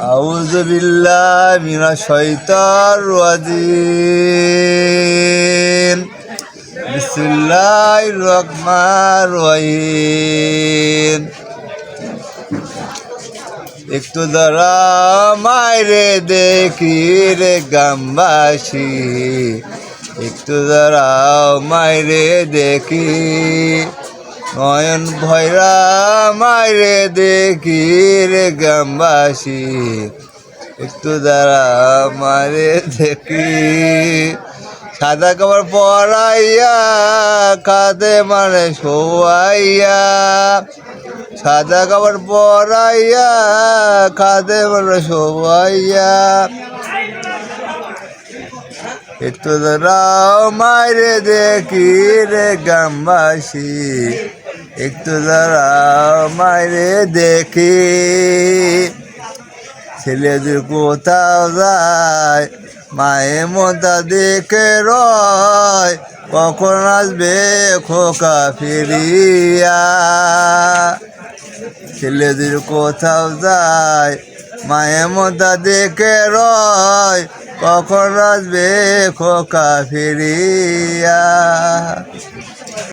أعوذ بالله من الشيطان الرجيم بسم الله الرحمن الرحيم একটু দ্বারা মাইরে দেখি রে গামবাসী একটু দ্বারা মাইরে দেখি নয়ন ভৈরা মাইরে দেখি রে গামবাসী একটু দ্বারা মারে দেখি। সাদা কাপড় পরাইয়া কাঁদে মানে শোয়াইয়া, সাদা কাপড় পরাইয়া কাঁদে মানে শোয়াইয়া। একটু দাঁড়াও মাইরে দেখি রে গ্রামবাসী একটু মাইরে দেখি। ছেলেদের কোথাও যায়, মায়ে মতা দেখে রয়, কখন আসবে খোকা ফিরিয়া। ছেলেদের কোথাও যায়, মায়ে মতা দেখে রয়, কখন আসবে খোকা ফিরিয়া।